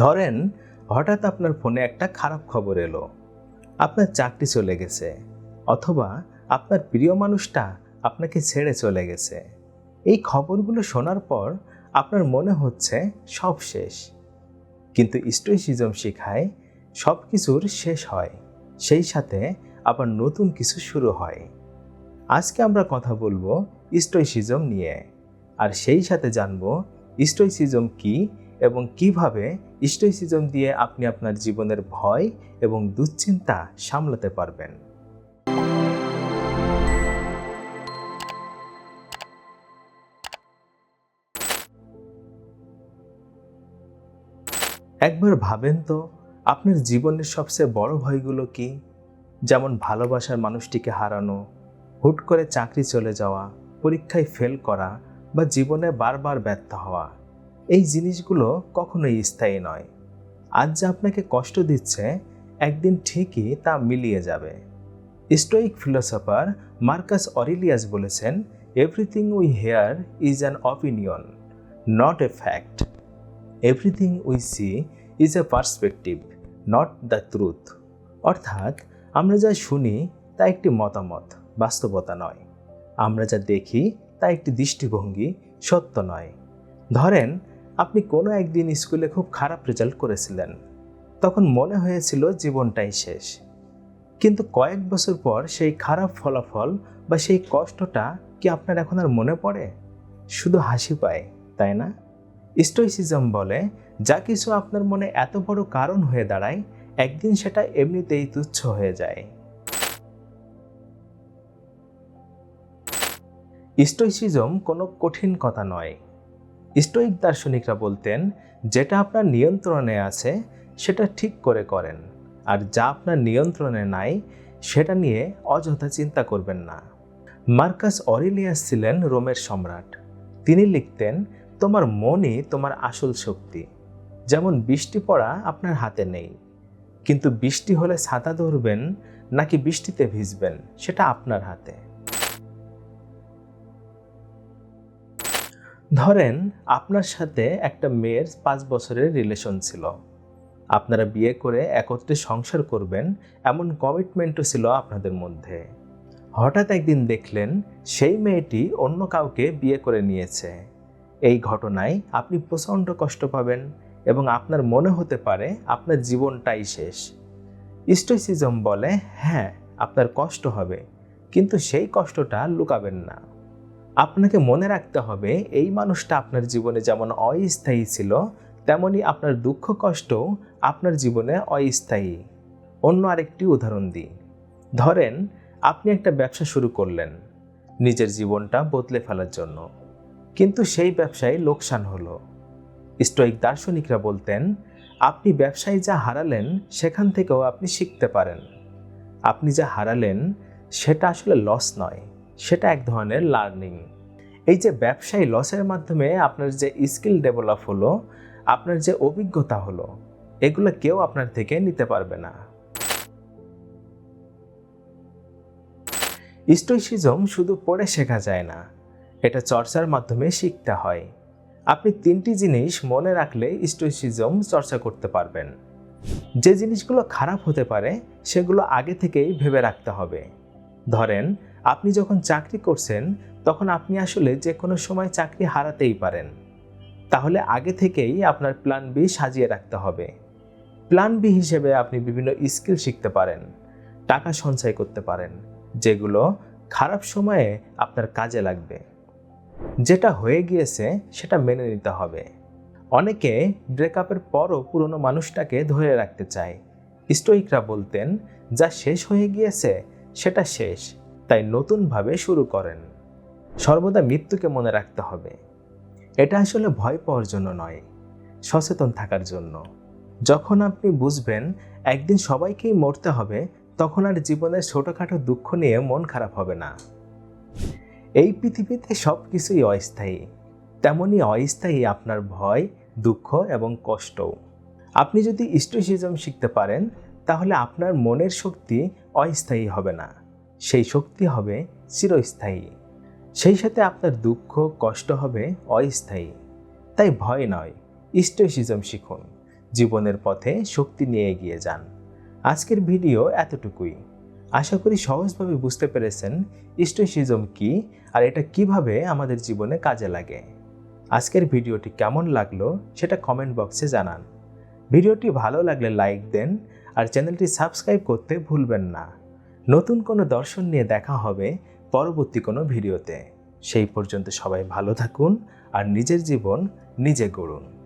ধরেন, হঠাৎ আপনার ফোনে একটা খারাপ খবর এলো। আপনার চাকরি চলে গেছে, অথবা আপনার প্রিয় মানুষটা আপনাকে ছেড়ে চলে গেছে। এই খবরগুলো শোনার পর আপনার মনে হচ্ছে সব শেষ। কিন্তু স্টোইসিজম শেখায় সব কিছুর শেষ হয়, সেই সাথে আবার নতুন কিছু শুরু হয়। আজকে আমরা কথা বলব স্টোইসিজম নিয়ে, আর সেই সাথে জানব স্টোইসিজম কি এবং কীভাবে স্টোইসিজম দিয়ে আপনি আপনার জীবনের ভয় এবং দুশ্চিন্তা সামলাতে পারবেন। একবার ভাবেন তো, আপনার জীবনের সবচেয়ে বড় ভয়গুলো কি? যেমন ভালোবাসার মানুষটিকে হারানো, হুট করে চাকরি চলে যাওয়া, পরীক্ষায় ফেল করা বা জীবনে বারবার ব্যর্থ হওয়া। এই জিনিসগুলো কখনোই স্থায়ী নয়। আজ যা আপনাকে কষ্ট দিচ্ছে, একদিন ঠিকই তা মিলিয়ে যাবে। স্টোইক ফিলোসফার মার্কাস অরিলিয়াস বলেছেন everything we hear is an opinion not a fact everything we see is a perspective not the truth অর্থাৎ, আমরা যা শুনি তা একটি মতামত, বাস্তবতা নয়। আমরা যা দেখি তা একটি দৃষ্টিভঙ্গি, সত্য নয়। ধরেন আপনি কোনো একদিন স্কুলে খুব খারাপ রেজাল্ট করেছিলেন। তখন মনে হয়েছিল জীবনটাই শেষ। কিন্তু কয়েক বছর পর সেই খারাপ ফলাফল বা সেই কষ্টটা কি আপনার এখন আর মনে পড়ে? শুধু হাসি পায়, তাই না? স্টোইসিজম বলে, যা কিছু আপনার মনে এত বড় কারণ হয়ে দাঁড়ায়, একদিন সেটা এমনিতেই তুচ্ছ হয়ে যায়। স্টোইসিজম কোনো কঠিন কথা নয়। স্টোইক দার্শনিকরা বলতেন, যেটা আপনার নিয়ন্ত্রণে আছে, সেটা ঠিক করে করেন। আর যা আপনার নিয়ন্ত্রণে নাই, সেটা নিয়ে অযথা চিন্তা করবেন না। মার্কাস অরিলিয়াস ছিলেন রোমের সম্রাট। তিনি লিখতেন, তোমার মনই তোমার আসল শক্তি। যেমন বৃষ্টি পড়া আপনার হাতে নেই, কিন্তু বৃষ্টি হলে ছাতা ধরবেন, নাকি বৃষ্টিতে ভিজবেন, সেটা আপনার হাতে। ধরেন আপনার সাথে একটা মেয়ের পাঁচ বছরের রিলেশন ছিল। আপনারা বিয়ে করে একত্রে সংসার করবেন, এমন কমিটমেন্টও ছিল আপনাদের মধ্যে। হঠাৎ একদিন দেখলেন সেই মেয়েটি অন্য কাউকে বিয়ে করে নিয়েছে। এই ঘটনায় আপনি প্রচণ্ড কষ্ট পাবেন এবং আপনার মনে হতে পারে আপনার জীবনটাই শেষ। স্টোইসিজম বলে হ্যাঁ আপনার কষ্ট হবে, কিন্তু সেই কষ্টটা লুকাবেন না। আপনাকে মনে রাখতে হবে, এই মানুষটা আপনার জীবনে যেমন অস্থায়ী ছিল, তেমনি আপনার দুঃখ কষ্ট আপনার জীবনে অস্থায়ী। অন্য আরেকটি উদাহরণ দিই। ধরেন, আপনি একটা ব্যবসা শুরু করলেন, নিজের জীবনটা বদলে ফেলার জন্য। কিন্তু সেই ব্যবসায় লোকসান হলো। স্টোইক দার্শনিকরা বলতেন, আপনি ব্যবসায় যা হারালেন, সেখান থেকেও আপনি শিখতে পারেন। আপনি যা হারালেন, সেটা আসলে লস নয়। সেটা এক ধরনের লার্নিং এই যে ব্যবসায়ী লসের মাধ্যমে আপনার যে স্কিল ডেভেলপ হলো, আপনার যে অভিজ্ঞতা হলো, এগুলো কেউ আপনার থেকে নিতে পারবে না। স্টোইসিজম শুধু পড়ে শেখা যায় না, এটা চর্চার মাধ্যমে শিখতে হয়। আপনি তিনটি জিনিস মনে রাখলে স্টোইসিজম চর্চা করতে পারবেন। যে জিনিসগুলো খারাপ হতে পারে, সেগুলো আগে থেকেই ভেবে রাখতে হবে। ধরেন আপনি যখন চাকরি করছেন, তখন আপনি আসলে যে কোনো সময় চাকরি হারাতেই পারেন। তাহলে আগে থেকেই আপনার প্ল্যান বি সাজিয়ে রাখতে হবে। প্ল্যান বি হিসেবে আপনি বিভিন্ন স্কিল শিখতে পারেন, টাকা সঞ্চয় করতে পারেন, যেগুলো খারাপ সময়ে আপনার কাজে লাগবে। যেটা হয়ে গিয়েছে, সেটা মেনে নিতে হবে। অনেকে ব্রেকআপের পরও পুরনো মানুষটাকে ধরে রাখতে চায়। স্টোইকরা বলতেন, যা শেষ হয়ে গিয়েছে, সেটা শেষ। তাই নতুনভাবে শুরু করেন। সর্বদা মৃত্যুকে মনে রাখতে হবে। এটা আসলে ভয় পাওয়ার জন্য নয়, সচেতন থাকার জন্য। যখন আপনি বুঝবেন একদিন সবাইকেই মরতে হবে, তখন আর জীবনের ছোটোখাটো দুঃখ নিয়ে মন খারাপ হবে না। এই পৃথিবীতে সব কিছুই অস্থায়ী। তেমনই অস্থায়ী আপনার ভয়, দুঃখ এবং কষ্টও। আপনি যদি স্টোইসিজম শিখতে পারেন, তাহলে আপনার মনের শক্তি অস্থায়ী হবে না। সেই শক্তি হবে চিরস্থায়ী। সেই সাথে আপনার দুঃখ, কষ্ট হবে অস্থায়ী। তাই ভয় নয় স্টোইসিজম শিখুন। জীবনের পথে শক্তি নিয়ে এগিয়ে যান। আজকের ভিডিও এতটুকুই। আশা করি সহজভাবে বুঝতে পেরেছেন স্টোইসিজম কি আর এটা কীভাবে আমাদের জীবনে কাজে লাগে। আজকের ভিডিওটি কেমন লাগল সেটা কমেন্ট বক্সে জানান। ভিডিওটি ভালো লাগলে লাইক দেন আর চ্যানেলটি সাবস্ক্রাইব করতে ভুলবেন না। নতুন কোনো দর্শন নিয়ে দেখা হবে পরবর্তী কোনো ভিডিওতে। সেই পর্যন্ত সবাই ভালো থাকুন আর নিজের জীবন নিজে গড়ুন।